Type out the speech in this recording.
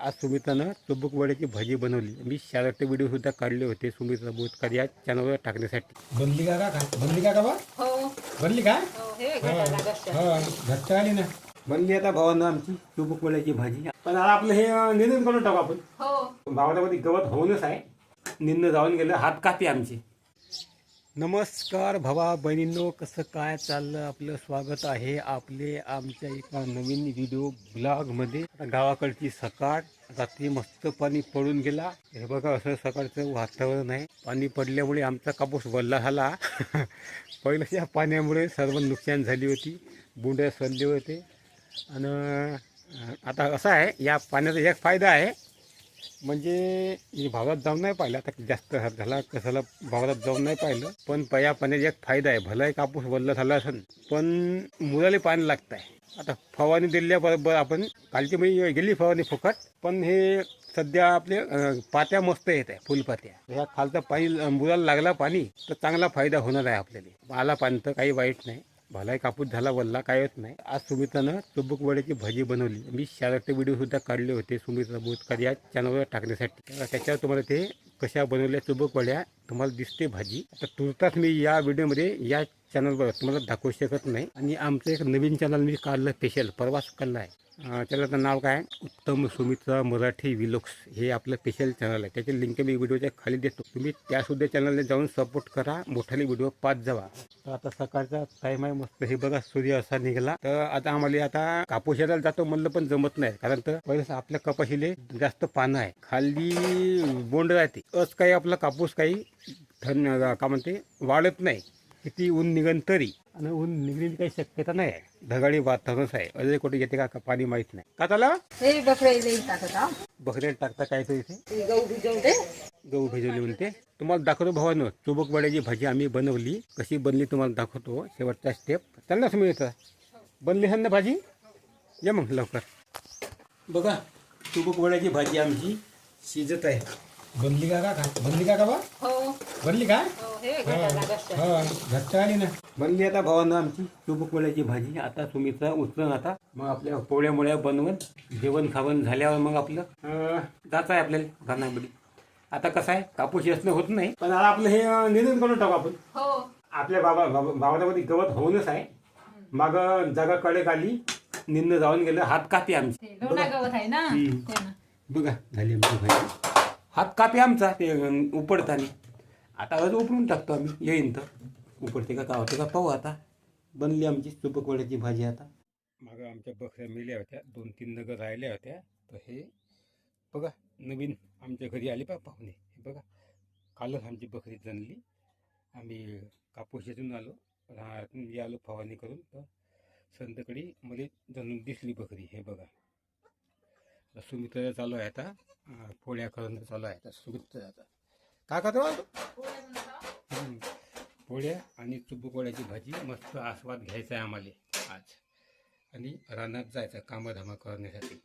आज सुमित्रानं चुबूक वड्याची भाजी बनवली. मी शाळेचे व्हिडिओ सुद्धा काढले होते सुमित्रा बोधकर या चॅनलवर टाकण्यासाठी. बनली का का बनली का का बा? हो. बनली का हो हे घट्ट हो घट्ट आली ना. बनली आता भावानं आमची चुबूक वड्याची भाजी. पण आता आपलं हे निंदन करून टाकू आपण. हो. भावामध्ये गवत होऊनच आहे. निंद जाऊन गेलं हात कापी आमचे. नमस्कार भावा बहिणींनो कसं काय चाललं? आपलं स्वागत आहे आपले आमच्या एका नवीन व्हिडिओ ब्लॉगमध्ये गावाकडची सकाळ रात्री मस्त पाणी पडून गेला. हे बघा असं सकाळचं वातावरण आहे. पाणी पडल्यामुळे आमचा कापूस वल्ला झाला. पहिलं पाण्यामुळे सर्व नुकसान झाली होती. बुंड्या सडले होते. आणि आता असं आहे या पाण्याचा एक फायदा आहे म्हणजे मी भावात जाऊन नाही पाहिलं. आता जास्त हात झाला कसाला भावात जाऊन नाही पाहिलं. पण पया पाण्याचा एक फायदा आहे. भलाही कापूस वल्ला झाला असेल पण मुलाला पाणी लागत आहे आता फवारणी दिल्याबरोबर आपण कालची म्हणजे गेली फवारणी फुकट पण हे सध्या आपले पात्या मस्त येत आहे फुलपात्या ह्या खालचं पाणी मुलाला लागला पाणी तर चांगला फायदा होणार आहे आपल्याला. आला पाणी तर काही वाईट नाही. भलाही कापूस झाला वल्ला काय होत नाही. आज सुमित्रानं चुबूक वड्याची भाजी बनवली. मी शाळेचे व्हिडिओ सुद्धा काढले होते सुमित्रा बोधकर या चॅनलवर टाकण्यासाठी. त्याच्यावर तुम्हाला ते कशा बनवल्या चुबूक वड्या तुम्हाला दिसते भाजी. आता तुर्तास मी या व्हिडिओमध्ये या चॅनलवर तुम्हाला दाखवू शकत नाही. आणि आमचं एक नवीन चॅनल मी काढलं स्पेशल प्रवास काढला आहे अं, नाव काय? उत्तम सुमित्रा मराठी विलोक्स हे आपलं स्पेशल चॅनल आहे. त्याची लिंक मी व्हिडिओच्या खाली देतो. तुम्ही त्यासुद्धा चॅनलला जाऊन सपोर्ट करा. मोठाले व्हिडिओ पाच जावा. तर आता सकाळचा टाईम आहे मस्त. हे बघा सूर्य असा निघाला. तर आता आम्हाला आता कापूस शेताला जातो म्हणलं पण जमत नाही. कारण तर पहिलं आपल्या कपाशीले जास्त पानं आहे. खाली बोंड राहते. अस काही आपला कापूस काही थंड का म्हणते वाढत नाही. किती ऊन निघन तरी. आणि ऊन निघण्याची काही शक्यता नाही. आहे ढगाळी वातावरणच आहे. अजून कुठे येते का? का पाणी माहीत नाही. का त्याला बकरे येईल टाकत बकऱ्या टाकता काय तर इथे? ते गहू भिजवते. गहू भिजवली म्हणते. तुम्हाला दाखवतो भावानं चुबक वड्याची भाजी आम्ही बनवली. कशी बनली तुम्हाला दाखवतो. शेवटचा स्टेप तुम्ही येतं बनली ना भाजी? या मग लवकर. बघा चुबक वड्याची भाजी आमची शिजत आहे. बनली का का? बनली का का बा? हो. बनली का? हो हे घट्ट हो आली ना. बनली आता भावानं आमची. चुबक वड्याची भाजी. आता सुमित्रा उचलून आता मग आपल्या पोळ्या मोळ्या बनवून जेवण खावण झाल्यावर मग आपलं जायचं आहे आपल्याला घाणाबडी. आता कसं आहे? कापूस असणं होत नाही. पण आता आपलं हे अं, निंदन करून टाकू आपण. हो. आपल्या बाबा बाबा- भावामध्ये गवत होऊनच आहे. माग जागा कडे आली. निंद जाऊन गेलं. हात कापी आमची. गवत आहे. ते ना. बघा झाली आमची भाजी. हात कापी आमचा ते उपडताना. आता आज उपडून टाकतो आम्ही. येईन तर. उपडते का का होते का पाहू आता. बनली आमची चुपक वड्याची भाजी आता. मागं आमच्या बकऱ्या मेल्या होत्या. दोन तीन नगर राहिल्या होत्या. तर हे बघा नवीन आमच्या घरी आले पा पाहुणे. हे बघा कालच आमची बकरी जनली आम्ही कापूस येथून आलो. राहतून आलो फवारणी करून. तर संध्याकाळी मला जणून दिसली बकरी. हे बघा. सुमित्र चालू आहे आता. पोळ्या करून चालू आहे आता सुमित्र आता. काय करतो पोळ्या आणि चुबूक भाजी. मस्त आस्वाद घ्यायचा आहे आम्हाला आज. आणि रानात जायचं कामधामा करण्यासाठी.